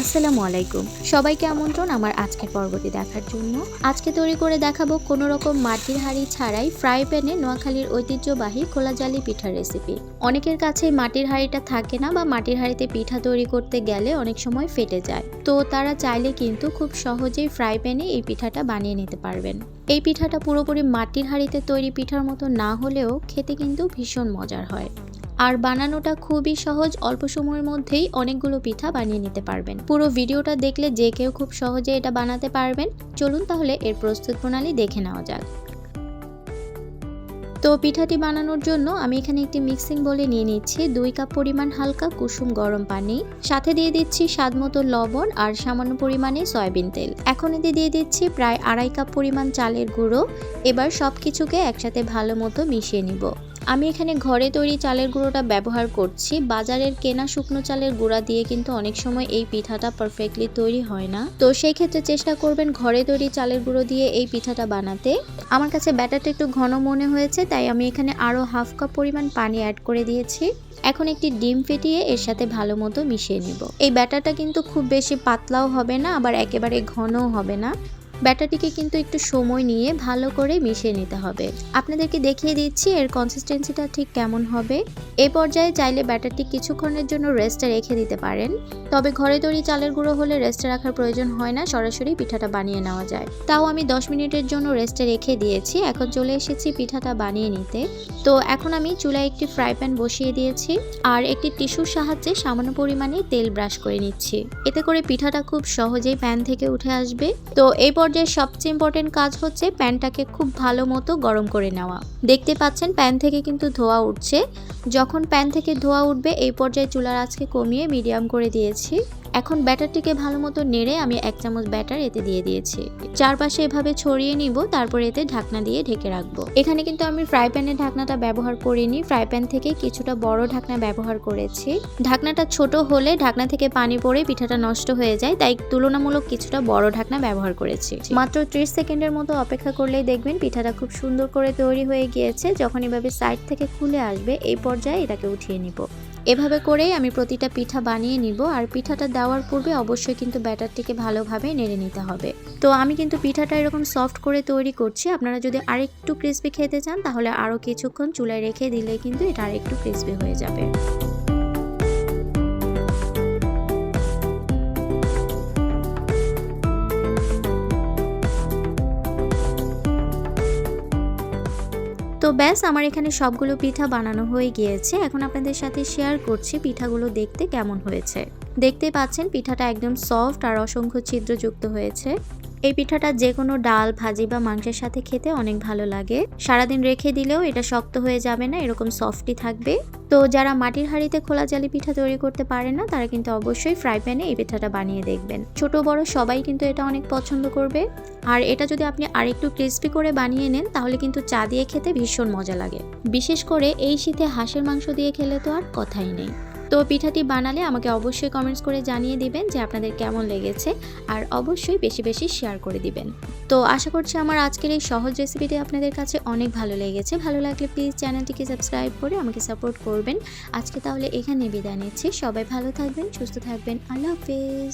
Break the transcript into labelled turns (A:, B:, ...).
A: আসসালামু আলাইকুম। সবাইকে আমন্ত্রণ আমার আজকের পর্বটি দেখার জন্য। আজকে তৈরি করে দেখাবো কোনো রকম মাটির হাঁড়ি ছাড়াই ফ্রাই প্যানে নোয়াখালীর ঐতিহ্যবাহী খোলা জালি পিঠার রেসিপি অনেকের কাছে মাটির হাঁড়িটা থাকে না বা মাটির হাঁড়িতে পিঠা তৈরি করতে গেলে অনেক সময় ফেটে যায়। তো তারা চাইলে কিন্তু খুব সহজেই ফ্রাই প্যানে এই পিঠাটা বানিয়ে নিতে পারবেন। এই পিঠাটা পুরোপুরি মাটির হাঁড়িতে তৈরি পিঠার মতো না হলেও খেতে কিন্তু ভীষণ মজার হয়। আর বানানোটা খুবই সহজ, অল্প সময়ের মধ্যেই অনেকগুলো পিঠা বানিয়ে নিতে পারবেন। পুরো ভিডিওটা দেখলে যে কেউ খুব সহজে এটা বানাতে পারবেন। চলুন তাহলে এর প্রস্তুত প্রণালী দেখে নেওয়া যাক। তো পিঠাটি বানানোর জন্য আমি এখানে একটি মিক্সিং বলে নিয়ে নিচ্ছি। দুই কাপ পরিমাণ হালকা কুসুম গরম পানি। সাথে দিয়ে দিচ্ছি স্বাদ মতো লবণ আর সামান্য পরিমাণে সয়াবিন তেল। এখন এতে দিয়ে দিচ্ছি প্রায় আড়াই কাপ পরিমাণ চালের গুঁড়ো। এবার সব কিছুকে একসাথে ভালো মতো মিশিয়ে নিব। আমি এখানে ঘরে তৈরি চালের গুঁড়োটা ব্যবহার করছি। বাজারের কেনা শুকনো চালের গুঁড়া দিয়ে কিন্তু অনেক সময় এই পিঠাটা পারফেক্টলি তৈরি হয় না। তো সেই ক্ষেত্রে চেষ্টা করবেন ঘরে তৈরি চালের গুঁড়ো দিয়ে এই পিঠাটা বানাতে। আমার কাছে ব্যাটারটা একটু ঘন মনে হয়েছে, তাই আমি এখানে আরও হাফ কাপ পরিমাণ পানি অ্যাড করে দিয়েছি। এখন একটি ডিম ফেটিয়ে এর সাথে ভালো মতো মিশিয়ে নিব। এই ব্যাটারটা কিন্তু খুব বেশি পাতলাও হবে না, আবার একেবারে ঘনও হবে না। ব্যাটারটিকে কিন্তু একটু সময় নিয়ে ভালো করে মিশিয়ে নিতে হবে। আপনাদেরকে দেখিয়ে দিচ্ছি এর কনসিস্টেন্সিটা ঠিক কেমন হবে। এই পর্যায়ে চাইলে ব্যাটারটি কিছুক্ষণের জন্য রেস্টে রেখে দিতে পারেন। তবে ঘরে তৈরি চালের গুঁড়ো হলে রেস্টে রাখার প্রয়োজন হয় না, সরাসরি পিঠাটা বানিয়ে নেওয়া যায়। তাও আমি 10 মিনিটের জন্য রেস্টে রেখে দিয়েছি, এখন চলে এসেছি পিঠাটা বানিয়ে নিতে। তো এখন আমি চুলায় একটি ফ্রাই প্যান বসিয়ে দিয়েছি আর একটি টিস্যুর সাহায্যে সামান্য পরিমাণে তেল ব্রাশ করে নিচ্ছি। এতে করে পিঠাটা খুব সহজেই প্যান থেকে উঠে আসবে। তো এই পর্যায়ে সবচেয়ে ইম্পর্টেন্ট কাজ হচ্ছে প্যানটাকে খুব ভালো মতো গরম করে নেওয়া। দেখতে পাচ্ছেন প্যান থেকে কিন্তু ধোয়া উঠছে। যখন প্যান থেকে ধোয়া উঠবে, এই পর্যায়ে চুলার আজকে কমিয়ে মিডিয়াম করে দিয়েছি। এখন ব্যাটারটিকে ভালো মতো নেড়ে আমি এক চামচ ব্যাটার এতে দিয়ে দিয়েছি। চারপাশে এভাবে ছড়িয়ে নিব, তারপর এতে ঢাকনা দিয়ে ঢেকে রাখব। এখানে কিন্তু আমি ফ্রাই প্যানের ঢাকনাটা ব্যবহার করিনি। ফ্রাই প্যান থেকে কিছুটা বড় ঢাকনা ব্যবহার করেছি। ঢাকনাটা ছোট হলে ঢাকনা থেকে পানি পড়ে পিঠাটা নষ্ট হয়ে যায়, তাই তুলনামূলক কিছুটা বড় ঢাকনা ব্যবহার করেছি। মাত্র ত্রিশ সেকেন্ডের মতো অপেক্ষা করলেই দেখবেন পিঠাটা খুব সুন্দর করে তৈরি হয়ে গিয়েছে। যখন এভাবে সাইড থেকে খুলে আসবে, এই পর্যায়ে এটাকে উঠিয়ে নিব। এভাবে করেই আমি প্রতিটা পিঠা বানিয়ে নিব, আর পিঠাটা দেওয়ার পূর্বে অবশ্যই কিন্তু ব্যাটারটিকে ভালোভাবে নেড়ে নিতে হবে। তো আমি কিন্তু পিঠাটা এরকম সফট করে তৈরি করছি। আপনারা যদি আরেকটু ক্রিসপি খেতে চান, তাহলে আরও কিছুক্ষণ চুলায় রেখে দিলে কিন্তু এটা আরেকটু ক্রিসপি হয়ে যাবে। তো ব্যাস, আমার এখানে সবগুলো পিঠা বানানো হয়ে গিয়েছে। এখন আপনাদের সাথে শেয়ার করছি পিঠাগুলো দেখতে কেমন হয়েছে। দেখতে পাচ্ছেন, পিঠাটা একদম সফট আর অসংখ্য ছিদ্রযুক্ত হয়েছে। এই পিঠাটা যে কোনো ডাল, ভাজি বা মাংসের সাথে খেতে অনেক ভালো লাগে। সারাদিন রেখে দিলেও এটা শক্ত হয়ে যাবে না, এরকম সফটই থাকবে। তো যারা মাটির হাঁড়িতে খোলা জালি পিঠা তৈরি করতে পারে না, তারা কিন্তু অবশ্যই ফ্রাই প্যানে এই পিঠাটা বানিয়ে দেখবেন। ছোট, বড় সবাই কিন্তু এটা অনেক পছন্দ করবে। আর এটা যদি আপনি আরেকটু ক্রিস্পি করে বানিয়ে নেন, তাহলে কিন্তু চা দিয়ে খেতে ভীষণ মজা লাগে। বিশেষ করে এই শীতে হাঁসের মাংস দিয়ে খেলে তো আর কথাই নেই। তো পিঠাটি বানালে আমাকে অবশ্যই কমেন্টস করে জানিয়ে দিবেন যে আপনাদের কেমন লেগেছে আর অবশ্যই বেশি বেশি শেয়ার করে দিবেন। তো আশা করছি আমার আজকের এই সহজ রেসিপিটি আপনাদের কাছে অনেক ভালো লেগেছে। ভালো লাগলে প্লিজ চ্যানেলটিকে সাবস্ক্রাইব করে আমাকে সাপোর্ট করবেন। আজকে তাহলে এখানে বিদায় নিচ্ছি। সবাই ভালো থাকবেন, সুস্থ থাকবেন। আল্লাহ হাফেজ।